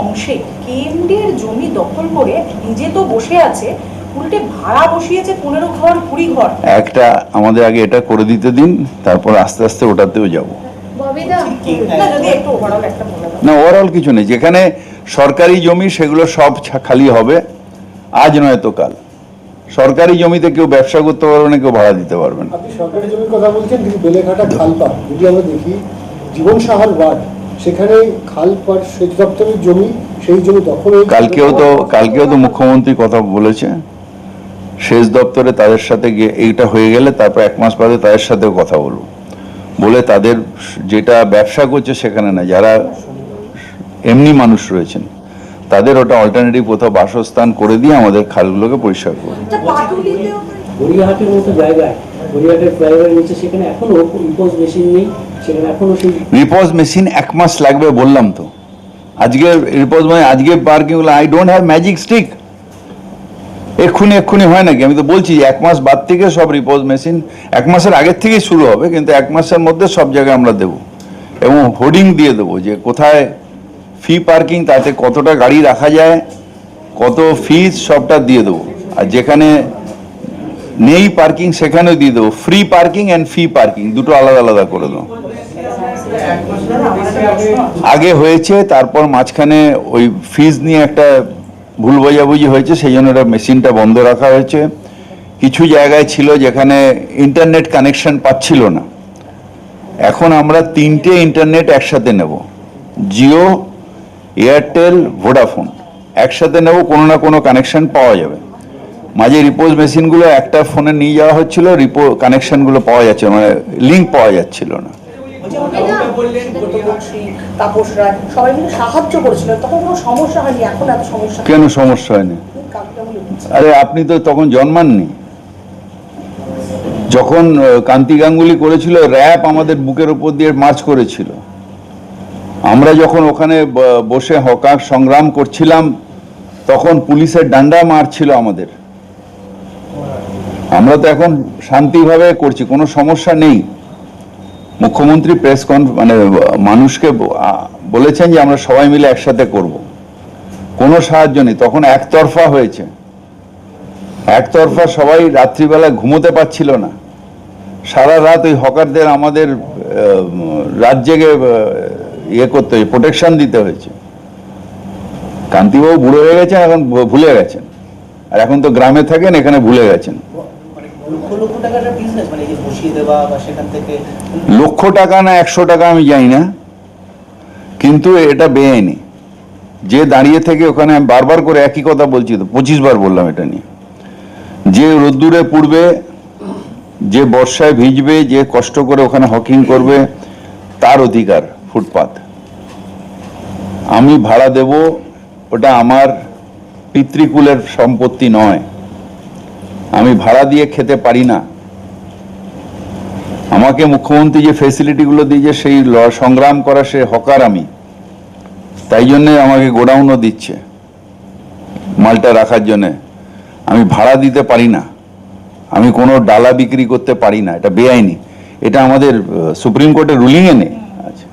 অংশে এর জমি দখল করে নিজে তো বসে আছে উল্টে ভাড়া বসিয়েছে পনেরো ঘর কুড়ি ঘর। একটা আমাদের আগে এটা করে দিতে দিন তারপর আস্তে আস্তে ওটাতেও যাব। না ওভারঅল একটা বলে দাও। না ওভারঅল কিছু নেই। যেখানে সরকারি জমি সেগুলো সব খালি হবে। আজ নয় তো কাল। সরকারি জমিতে কেউ ব্যবসা করতে পারবে না কেউ ভাড়া দিতে পারবে না। আপনি সরকারি জমির কথা বলছেন কিন্তু বেলেঘাটা যদি আমরা দেখি জীবন সাহার ওয়ার্ড সেখানে খালপাড় সেচ দপ্তরের জমি সেই জমি দখল কালকেও তো কালকেও তো মুখ্যমন্ত্রী কথা বলেছে। সেচ দপ্তরে তাদের সাথে গিয়ে এইটা হয়ে গেলে তারপর এক মাস বাদে তাদের সাথেও কথা বলব। বলে তাদের যেটা ব্যবসা করছে সেখানে না যারা এমনি মানুষ রয়েছেন তাদের ওটা অল্টারনেটিভ কোথাও বাসস্থান করে দিয়ে আমাদের খালগুলোকে পরিষ্কার করবে গড়িয়াহাটের মতো জায়গায় গড়িয়াহাটের ফ্লাইওভার নিচে সেখানে এখনও ইম্পোজ মেশিন নেই। রিপোজ মেশিন এক মাস লাগবে বললাম তো। আজকে রিপোজ মানে আজকে parking I don't have magic stick এক্ষুনি এক্ষুনি হয় নাকি? আমি তো বলছি, এক মাস বাদ থেকে সব রিপোজ মেশিন এক মাসের আগের থেকেই শুরু হবে, কিন্তু এক মাসের মধ্যে সব জায়গায় আমরা দেবো। এবং হোর্ডিং দিয়ে দেবো যে কোথায় ফি পার্কিং তাতে কতটা গাড়ি রাখা যায়, কত ফিজ সবটা দিয়ে দেবো। আর যেখানে নেই পার্কিং সেখানেও দিয়ে দেবো। Free parking and fee parking দুটো আলাদা আলাদা করে দেবো। আগে হয়েছে, তারপর মাঝখানে ওই ফিজ নিয়ে একটা ভুল বোঝাবুঝি হয়েছে সেই জন্য ওটা মেশিনটা বন্ধ রাখা হয়েছে। কিছু জায়গায় ছিল যেখানে ইন্টারনেট কানেকশন পাচ্ছিল না। এখন আমরা তিনটে ইন্টারনেট একসাথে নেব। জিও এয়ারটেল ভোডাফোন একসাথে নেব, কোনো না কোনো কানেকশন পাওয়া যাবে। মাঝে রিপোজ মেশিনগুলো একটা ফোনে নিয়ে যাওয়া হচ্ছিল রিপো কানেকশনগুলো পাওয়া যাচ্ছে মানে লিঙ্ক পাওয়া যাচ্ছিল না। বলছি তাপস রায় সবাই মিলে সাহায্য করেছিল তখন কোনো সমস্যা হয়নি এখন এত সমস্যা কেন সমস্যা হয়নি? কালকে আমি লিখেছি। আরে আপনি তো তখন জন্মাননি। যখন কান্তি গাঙ্গুলি করেছিল র্যাপ আমাদের বুকের উপর দিয়ে মার্চ করেছিল। আমরা যখন ওখানে বসে হকার সংগ্রাম করছিলাম তখন পুলিশের ডান্ডা মারছিল আমাদের। আমরা তো এখন শান্তিভাবে করছি কোনো সমস্যা নেই। মুখ্যমন্ত্রী প্রেস কন মানে মানুষকে বলেছেন যে আমরা সবাই মিলে একসাথে করব। কোনো সাহায্য নেই। তখন একতরফা হয়েছে। একতরফা সবাই রাত্রিবেলা ঘুমোতে পারছিল না। সারা রাত ওই হকারদের আমাদের রাত ইয়ে করতে হয়েছে প্রোটেকশন দিতে হয়েছে। কান্তিবাবু বুড়ো হয়ে গেছেন, এখন ভুলে গেছেন। আর এখন তো গ্রামে থাকেন, এখানে ভুলে গেছেন। মানে লক্ষ টাকা না একশো টাকা আমি জানি না, কিন্তু এটা বেআইনি। যে দাঁড়িয়ে থেকে ওখানে আমি বারবার করে একই কথা বলছি তো পঁচিশ বার বললাম এটা নিয়ে। যে রোদ্দুরে পুড়বে, যে বর্ষায় ভিজবে, যে কষ্ট করে ওখানে হকিং করবে, তার অধিকার ফুটপাত। আমি ভাড়া দেব, ওটা আমার পিতৃকুলের সম্পত্তি নয়। আমি ভাড়া দিয়ে খেতে পারি না। আমাকে মুখ্যমন্ত্রী যে ফেসিলিটিগুলো দিয়েছে, সেই সংগ্রাম করা সে হকার আমি। তাই জন্যে আমাকে গোডাউনও দিচ্ছে, মালটা রাখার জন্যে। আমি ভাড়া দিতে পারি না। আমি কোনো ডালা বিক্রি করতে পারি না, এটা বেআইনি। এটা আমাদের সুপ্রিম কোর্টের রুলিংয়ে নেই। আচ্ছা।